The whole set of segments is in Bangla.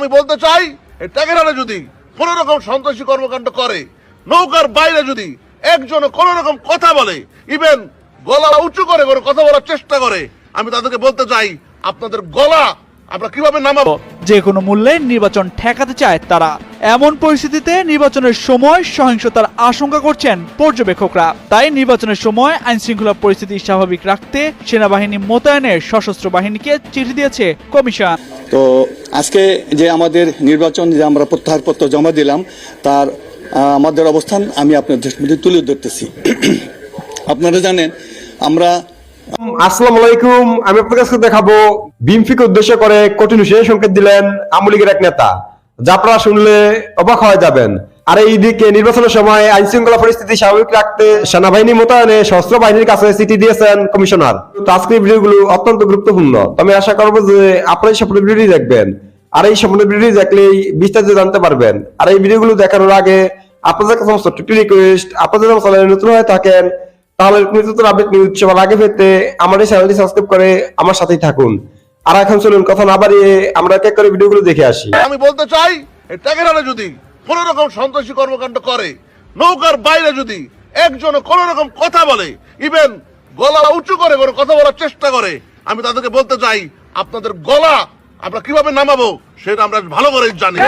আমি বলতে চাই, এই যদি কোন রকম সন্ত্রাসী কর্মকাণ্ড করে, নৌকার বাইরে যদি একজন কোন রকম কথা বলে ইভেন গলা উঁচু করে করে কথা বলার চেষ্টা করে, আমি তাদেরকে বলতে চাই, আপনাদের গলা আমরা কীভাবে নামাবো? যে কোনো মূল্যে নির্বাচন ঠেকাতে চায় তারা। এমন পরিস্থিতিতে নির্বাচনের সময় সহিংসতার আশঙ্কা করছেন পর্যবেক্ষকরা। তাই নির্বাচনের সময় আইন শৃঙ্খলা পরিস্থিতি স্বাভাবিক রাখতে সেনাবাহিনী মোতায়েনের সশস্ত্র বাহিনীকে চিঠি দিয়েছে কমিশন। তো আজকে যে আমাদের নির্বাচন যে আমরা প্রত্যাহারপত্র জমা দিলাম তার আমাদের অবস্থান আমি আপনাদের মধ্যে তুলে ধরতেছি। আপনারা জানেন আমরা আসসালামু আমি আপনার কাছে দেখাবো বিএনপিকে উদ্দেশ্য করে কঠিন সংকেত দিলেন এক নেতা। শুনলে অবাক হয়ে যাবেন। আর এইদিকে নির্বাচনের সময় আইন শৃঙ্খলা পরিস্থিতি স্বাভাবিক রাখতে সেনাবাহিনী মোতায়েনে সশস্ত্র বাহিনীর কাছে চিঠি দিয়েছেন কমিশনার। ভিডিওগুলো অত্যন্ত গুরুত্বপূর্ণ। আমি আশা করব যে আপনারা সম্পূর্ণ ভিডিওটি দেখবেন। আর এই সম্পূর্ণ ভিডিওটি দেখলেই বিস্তারিত জানতে পারবেন। আর এই ভিডিওগুলো দেখানোর আগে আপনাদের কাছে একটি রিকোয়েস্ট আপনাদের নতুন হয়ে থাকেন তাহলে নতুন আপডেট নিউজ সবার আগে পেতে এই চ্যানেলটি সাবস্ক্রাইব করে আমার সাথেই থাকুন। আর এখন চলুন, কথা না বাড়িয়ে আমরা এক করে ভিডিওগুলো দেখে আসি। আমি বলতে চাই টেকেরানে যদি কোন রকম সন্ত্রাসী কর্মকাণ্ড করে, নৌকার বাইরে যদি একজন কোন রকম কথা বলে ইভেন গলা উঁচু করে করে কথা বলার চেষ্টা করে, আমি তাদেরকে বলতে চাই, আপনাদের গলা আমরা কীভাবে নামাবো সেটা আমরা ভালো করে জানি।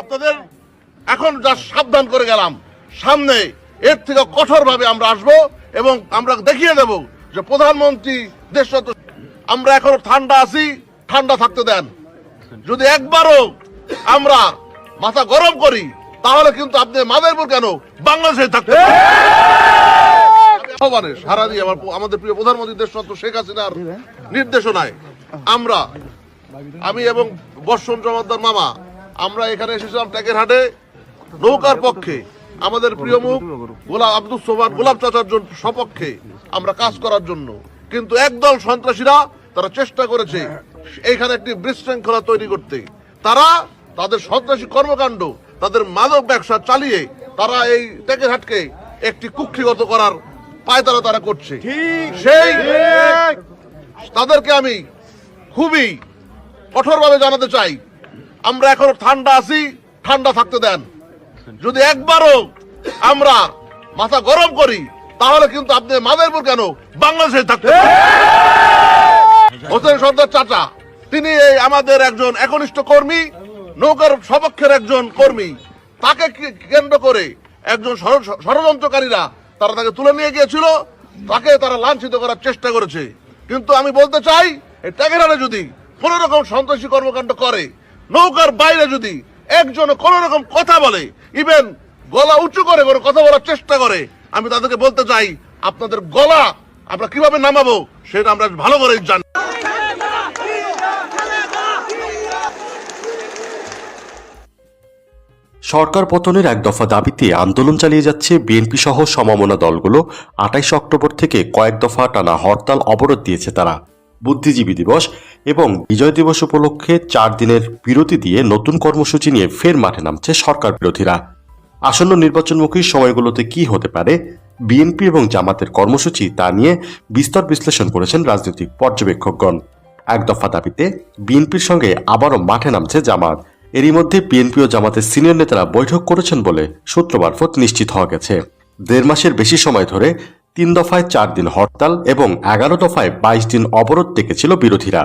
আপনাদের এখন যা সাবধান করে গেলাম, সামনে এর থেকে কঠোরভাবে আমরা আসব এবং আমরা দেখিয়ে দেব যে প্রধানমন্ত্রী দেশ আমরা এখনও ঠান্ডা আছি ঠান্ডা থাকতে দেন। যদি একবারও আমরা মাথা গরম করি তাহলে কিন্তু আপনি মাদারপুর কেন বাংলাদেশে থাকতে আহ্বানে সারা দিয়ে আমার আমাদের প্রিয় প্রধানমন্ত্রী দেশরত্ন শেখ হাসিনার নির্দেশনায় আমরা আমি এবং বর্ষণ জমাদ্দার মামা আমরা এখানে এসেছিলাম ট্যাকের হাটে নৌকার পক্ষে। আমাদের প্রিয় মুখ গোলাপ আব্দুল সোমান গোলাপ চাচার জন্য সপক্ষে আমরা কাজ করার জন্য। কিন্তু একদল সন্ত্রাসীরা তারা চেষ্টা করেছে এইখানে একটি বিশৃঙ্খলা তৈরি করতে। তারা তাদের সন্ত্রাসী কর্মকাণ্ড তাদের মাদক ব্যবসা চালিয়ে তারা এই ট্যাকের হাটকে একটি কুক্ষিগত করার পায়তারা তারা করছে। সেই তাদেরকে আমি খুবই কঠোরভাবে জানাতে চাই। আমরা এখনও ঠান্ডা আছি ঠান্ডা থাকতে দেন। যদি একবারও আমরা মাথা গরম করি তাহলে কিন্তু আপনি মাদারপুর কেন বাংলাদেশে থাকতে হোসেন সর্দার চাচা তিনি এই আমাদের একজন একনিষ্ঠ কর্মী নৌকার সপক্ষের একজন কর্মী। তাকে কেন্দ্র করে একজন ষড়যন্ত্রকারীরা তারা তাকে তুলে নিয়ে গিয়েছিল তাকে তারা লাঞ্ছিত করার চেষ্টা করেছে। কিন্তু আমি বলতে চাই এই টেকেরানে যদি কোন রকম সন্ত্রাসী কর্মকাণ্ড করে নৌকার বাইরে যদি একজন কোন রকম কথা বলে ইভেন গলা উঁচু করে করে কথা বলার চেষ্টা করে, আমি তাদেরকে বলতে চাই, আপনাদের গলা আমরা কীভাবে নামাবো সেটা আমরা ভালো করে জানি। সরকার পতনের এক দফা দাবিতে আন্দোলন চালিয়ে যাচ্ছে বিএনপি সহ সমমনা দলগুলো। আটাইশ অক্টোবর থেকে কয়েক দফা টানা হরতাল অবরোধ দিয়েছে তারা। বুদ্ধিজীবী দিবস এবং বিজয় দিবস উপলক্ষে চার দিনের বিরতি দিয়ে নতুন কর্মসূচি নিয়ে ফের মাঠে নামছে সরকার বিরোধীরা। আসন্ন নির্বাচনমুখী সময়গুলোতে কি হতে পারে, বিএনপি এবং জামাতের কর্মসূচি তা নিয়ে বিস্তর বিশ্লেষণ করেছেন রাজনৈতিক পর্যবেক্ষকগণ। এক দফা দাবিতে বিএনপির সঙ্গে আবারও মাঠে নামছে জামাত। এরই মধ্যে বিএনপি ও জামাতের সিনিয়র নেতারা বৈঠক করেছেন বলে সূত্র মারফত নিশ্চিত হওয়া গেছে। দেড় মাসের বেশি সময় ধরে তিন দফায় চার দিন হরতাল এবং এগারো দফায় বাইশ দিন অবরোধ ডেকেছিল বিরোধীরা।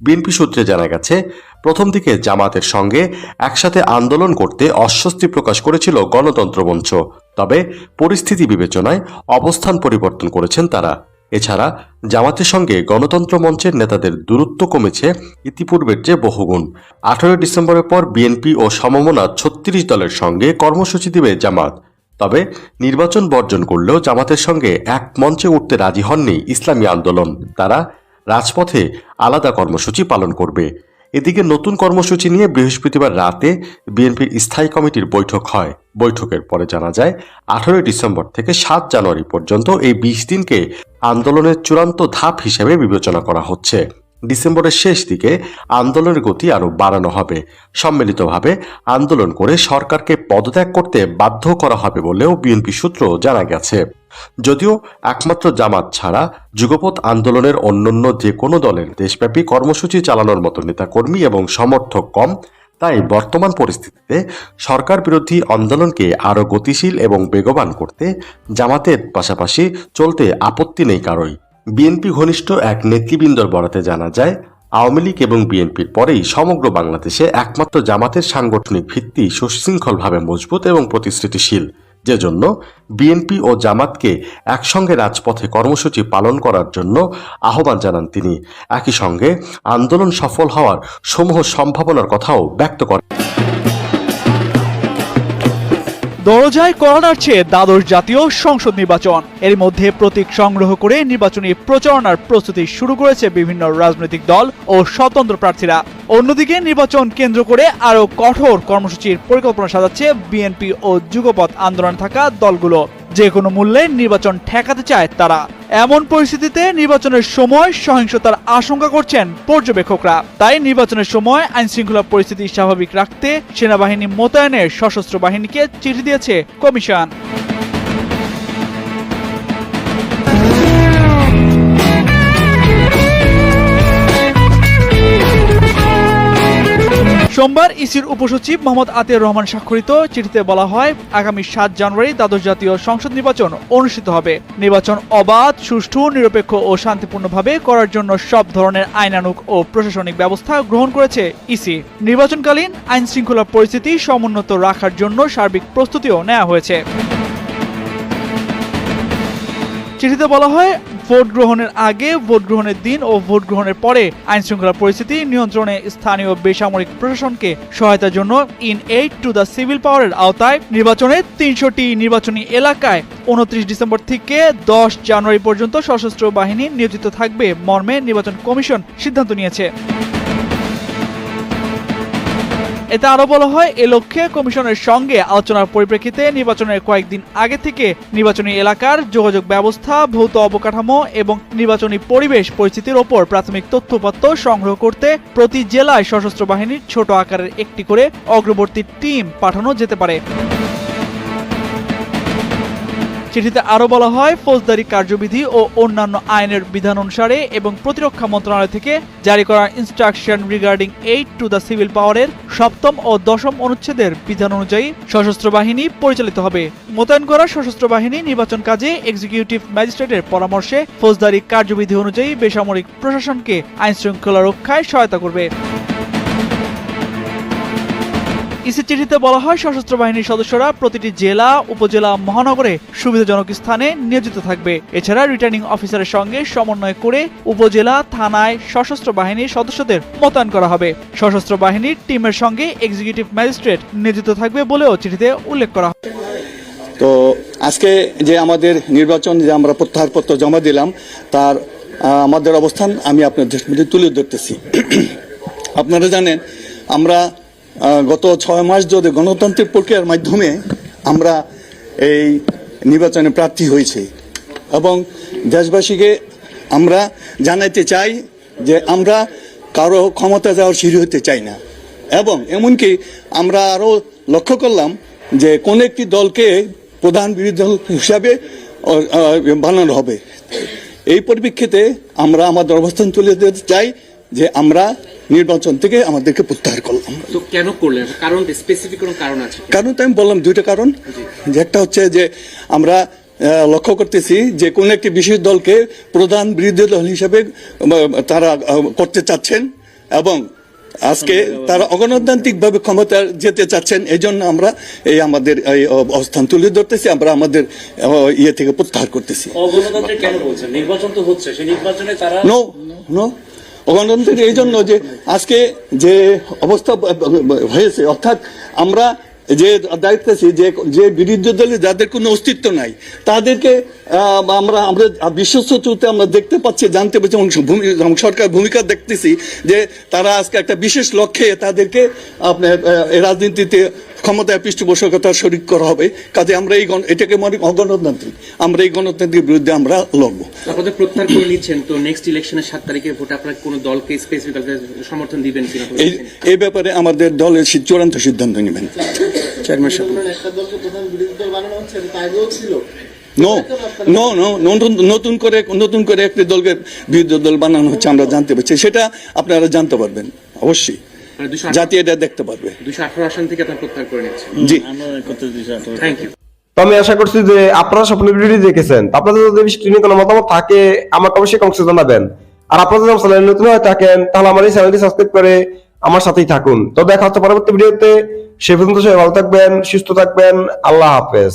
বিএনপি সূত্রে জানা গেছে, প্রথম দিকে জামাতের সঙ্গে একসাথে আন্দোলন করতে অস্বস্তি প্রকাশ করেছিল গণতন্ত্র মঞ্চ। তবে পরিস্থিতি বিবেচনায় অবস্থান পরিবর্তন করেছেন তারা। এছাড়া জামাতের সঙ্গে গণতন্ত্র মঞ্চের নেতাদের দূরত্ব কমেছে ইতিপূর্বের চেয়ে বহুগুণ। আঠারোই ডিসেম্বরের পর বিএনপি ও সমমনা ছত্রিশ দলের সঙ্গে কর্মসূচি দিবে জামাত। তবে নির্বাচন বর্জন করলেও জামাতের সঙ্গে এক মঞ্চে উঠতে রাজি হননি ইসলামী আন্দোলন। তারা রাজপথে আলাদা কর্মসূচি পালন করবে। এদিকে নতুন কর্মসূচি নিয়ে বৃহস্পতিবার রাতে বিএনপির স্থায়ী কমিটির বৈঠক হয়। বৈঠকের পরে জানা যায়, আঠারোই ডিসেম্বর থেকে সাত জানুয়ারি পর্যন্ত এই বিশ দিনকে আন্দোলনের চূড়ান্ত ধাপ হিসেবে বিবেচনা করা হচ্ছে। ডিসেম্বরের শেষ দিকে আন্দোলনের গতি আরও বাড়ানো হবে। সম্মিলিতভাবে আন্দোলন করে সরকারকে পদত্যাগ করতে বাধ্য করা হবে বলেও বিএনপি সূত্র জানা গেছে। যদিও একমাত্র জামাত ছাড়া যুগপৎ আন্দোলনের অন্যান্য যে কোনো দলের দেশব্যাপী কর্মসূচি চালানোর মতো নেতাকর্মী এবং সমর্থক কম, তাই বর্তমান পরিস্থিতিতে সরকার বিরোধী আন্দোলনকে আরও গতিশীল এবং বেগবান করতে জামাতের পাশাপাশি চলতে আপত্তি নেই কারোই। বিএনপি ঘনিষ্ঠ এক নেতৃবৃন্দর বরাতে জানা যায়, আওয়ামী লীগ এবং বিএনপির পরেই সমগ্র বাংলাদেশে একমাত্র জামাতের সাংগঠনিক ভিত্তি সুশৃঙ্খলভাবে মজবুত এবং প্রতিশ্রুতিশীল। যে জন্য বিএনপি ও জামাতকে একসঙ্গে রাজপথে কর্মসূচি পালন করার জন্য আহ্বান জানান তিনি। একই সঙ্গে আন্দোলন সফল হওয়ার সমূহ সম্ভাবনার কথাও ব্যক্ত করেন। দরজায় করা নাড়ছে দ্বাদশ জাতীয় সংসদ নির্বাচন। এর মধ্যে প্রতীক সংগ্রহ করে নির্বাচনী প্রচারণার প্রস্তুতি শুরু করেছে বিভিন্ন রাজনৈতিক দল ও স্বতন্ত্র প্রার্থীরা। অন্যদিকে নির্বাচন কেন্দ্র করে আরও কঠোর কর্মসূচির পরিকল্পনা সাজাচ্ছে বিএনপি ও যুগপথ আন্দোলন থাকা দলগুলো। যে কোনো মূল্যে নির্বাচন ঠেকাতে চায় তারা। এমন পরিস্থিতিতে নির্বাচনের সময় সহিংসতার আশঙ্কা করছেন পর্যবেক্ষকরা। তাই নির্বাচনের সময় আইন শৃঙ্খলা পরিস্থিতি স্বাভাবিক রাখতে সেনাবাহিনী মোতায়েনের সশস্ত্র বাহিনীকে চিঠি দিয়েছে কমিশন। সোমবার ইসির উপসচিব মোহাম্মদ আতিয়ার রহমান স্বাক্ষরিত চিঠিতে বলা হয়, আগামী সাত জানুয়ারি দ্বাদশ জাতীয় সংসদ নির্বাচন অনুষ্ঠিত হবে। নির্বাচন অবাধ, সুষ্ঠু, নিরপেক্ষ ও শান্তিপূর্ণভাবে করার জন্য সব ধরনের আইনানুক ও প্রশাসনিক ব্যবস্থা গ্রহণ করেছে ইসি। নির্বাচনকালীন আইন শৃঙ্খলা পরিস্থিতি সমুন্নত রাখার জন্য সার্বিক প্রস্তুতিও নেওয়া হয়েছে। চিঠিতে বলা হয় ভোট গ্রহণের আগে ভোট গ্রহণের দিন ও ভোট গ্রহণের পরে আইন শৃঙ্খলা পরিস্থিতি নিয়ন্ত্রণে স্থানীয় বেসামরিক প্রশাসনকে সহায়তার জন্য in aid to the civil পাওয়ারের আওতায় নির্বাচনে তিনশোটি নির্বাচনী এলাকায় উনত্রিশ ডিসেম্বর থেকে দশ জানুয়ারি পর্যন্ত সশস্ত্র বাহিনী নিয়োজিত থাকবে। মর্মে নির্বাচন কমিশন সিদ্ধান্ত নিয়েছে। এতে আরও বলা হয়, এ লক্ষ্যে কমিশনের সঙ্গে আলোচনার পরিপ্রেক্ষিতে নির্বাচনের কয়েকদিন আগে থেকে নির্বাচনী এলাকার যোগাযোগ ব্যবস্থা, ভৌত অবকাঠামো এবং নির্বাচনী পরিবেশ পরিস্থিতির ওপর প্রাথমিক তথ্যপত্র সংগ্রহ করতে প্রতি জেলায় সশস্ত্র বাহিনীর ছোট আকারের একটি করে অগ্রবর্তী টিম পাঠানো যেতে পারে। চিঠিতে আরও বলা হয়, ফৌজদারি কার্যবিধি ও অন্যান্য আইনের বিধান অনুসারে এবং প্রতিরক্ষা মন্ত্রণালয় থেকে জারি করা instruction regarding aid to the civil পাওয়ারের সপ্তম ও দশম অনুচ্ছেদের বিধান অনুযায়ী সশস্ত্র বাহিনী পরিচালিত হবে। মোতায়েন করা সশস্ত্র বাহিনী নির্বাচন কাজে এক্সিকিউটিভ ম্যাজিস্ট্রেটের পরামর্শে ফৌজদারি কার্যবিধি অনুযায়ী বেসামরিক প্রশাসনকে আইন শৃঙ্খলা রক্ষায় সহায়তা করবে। ইসি চিঠিতে বলা হয়, সশস্ত্র বাহিনীর সদস্যরা প্রতিটি জেলা, উপজেলা, মহানগরে সুবিধাজনক স্থানে নিয়োজিত থাকবে। এছাড়া রিটার্নিং অফিসারের সঙ্গে সমন্বয় করে উপজেলা, থানায় সশস্ত্র বাহিনীর সদস্যদের মোতায়েন করা হবে। সশস্ত্র বাহিনীর টিমের সঙ্গে এক্সিকিউটিভ ম্যাজিস্ট্রেট নিয়োজিত থাকবে বলেও চিঠিতে উল্লেখ করা হয়। তো আজকে যে আমাদের নির্বাচন যে আমরা প্রত্যাহারপত্র জমা দিলাম, তার আমাদের অবস্থান আমি আপনার দৃষ্টিতে তুলে ধরতেছি। আপনারা জানেন, আমরা গত ছয় মাস ধরে গণতান্ত্রিক প্রক্রিয়ার মাধ্যমে আমরা এই নির্বাচনে প্রার্থী হয়েছি এবং দেশবাসীকে আমরা জানাইতে চাই যে আমরা কারও ক্ষমতা যাওয়ার সিঁড়ি হতে চাই না। এবং এমনকি আমরা আরও লক্ষ্য করলাম যে কোন একটি দলকে প্রধান বিরোধী দল হিসাবে বানানো হবে। এই পরিপ্রেক্ষিতে আমরা আমাদের অবস্থান তুলে দিতে চাই যে আমরা নির্বাচন থেকে আমাদেরকে প্রত্যাহার করলাম। তো কেন করলেন? কারণ স্পেসিফিক কোনো কারণ আছে? কারণ তো আমি বললাম দুইটা কারণ। যে একটা হচ্ছে যে আমরা লক্ষ্য করতেছি যে কোন একটি বিশেষ দলকে প্রধান বিরোধী দল হিসেবে তারা করতে চাচ্ছেন এবং আজকে তারা অগণতান্ত্রিক ভাবে ক্ষমতা যেতে চাচ্ছেন এই জন্য আমরা এই আমাদের এই অবস্থান তুলে ধরতেছি আমরা আমাদের ইয়ে থেকে প্রত্যাহার করতেছি। অগণতন্ত্রের কেন বলছেন? নির্বাচন তো হচ্ছে সেই নির্বাচনে তারা নো নো গণতন্ত্রের এই জন্য যে আজকে যে অবস্থা হয়েছে, অর্থাৎ আমরা যে দায়িত্বছি যে যে বিরোধী দলে যাদের কোনো অস্তিত্ব নাই, তাদেরকে আমরা আমরা বিশ্বস্ত চুতে আমরা দেখতে পাচ্ছি, জানতে পারছি সরকার ভূমিকা দেখতেছি যে তারা আজকে একটা বিশেষ লক্ষ্যে তাদেরকে আপনার রাজনীতিতে ক্ষমতায় পৃষ্ঠপোষকতার শরিক করা হবে। কাজে আমরা এই গণ- এটাকে মনে অগণতান্ত্রিক। আমরা এই গণতান্ত্রিক বিরুদ্ধে আমরা লড়বো। আপনাদের প্রত্যাহার করে নিচ্ছেন তো নেক্সট ইলেকশনের সাত তারিখে ভোটে আপনারা কোন দলকে স্পেসিফিক সমর্থন দিবেন কিনা এই এই ব্যাপারে আমাদের দলের চূড়ান্ত সিদ্ধান্ত নেবেন। চেয়ারম্যান সাহেব। নো নো নো নতুন নতুন করে নতুন করে একটি দলকে বিরোধী দল বানানো হচ্ছে আমরা জানতে পারছি। সেটা আপনারা জানতে পারবেন অবশ্যই। জাতি এটা দেখতে পারবে। দুশো আঠারো আসন থেকে আপনারা প্রত্যাহার করে নিচ্ছেন জি। থ্যাংক ইউ তো আমি আশা করছি যে আপনারা স্বপ্ন ভিডিওটি দেখেছেন। আপনাদের যদি বিষয়টি নিয়ে কোনো মতামত থাকে আমাকে অবশ্যই কমেন্টে জানাবেন। আর আপনারা যদি চ্যানেলে নতুন হয়ে থাকেন তাহলে আমার এই চ্যানেলটি সাবস্ক্রাইব করে আমার সাথেই থাকুন। তো দেখা হচ্ছে পরবর্তী ভিডিওতে সে পর্যন্ত সবাই ভালো থাকবেন সুস্থ থাকবেন। আল্লাহ হাফেজ।